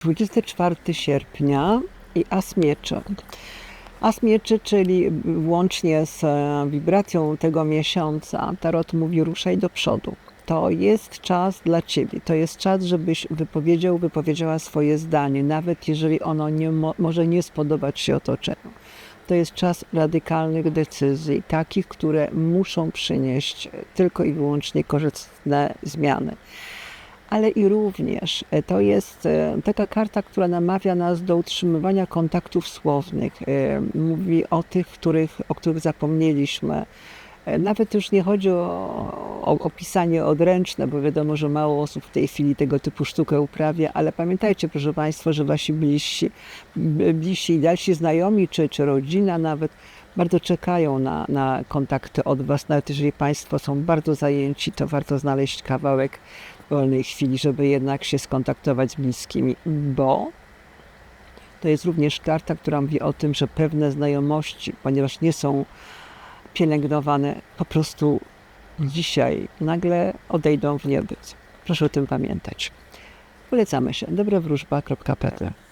24 sierpnia i As Mieczy. As Mieczy, czyli łącznie z e, wibracją tego miesiąca, Tarot mówi ruszaj do przodu. To jest czas dla Ciebie, to jest czas, żebyś wypowiedział, wypowiedziała swoje zdanie, nawet jeżeli ono nie mo- może nie spodobać się otoczeniu. To jest czas radykalnych decyzji, takich, które muszą przynieść tylko i wyłącznie korzystne zmiany ale i również e, to jest e, taka karta, która namawia nas do utrzymywania kontaktów słownych. E, Mówi o tych, których, o których zapomnieliśmy. Nawet już nie chodzi o, o opisanie odręczne, bo wiadomo, że mało osób w tej chwili tego typu sztukę uprawia, ale pamiętajcie, proszę Państwa, że Wasi bliżsi, bliżsi i dalsi znajomi, czy, czy rodzina nawet, bardzo czekają na, na kontakty od Was. Nawet jeżeli Państwo są bardzo zajęci, to warto znaleźć kawałek wolnej chwili, żeby jednak się skontaktować z bliskimi, bo to jest również karta, która mówi o tym, że pewne znajomości, ponieważ nie są pielęgnowane, po prostu dzisiaj nagle odejdą w niebyt. Proszę o tym pamiętać. Polecamy się. dobrowróżba.pl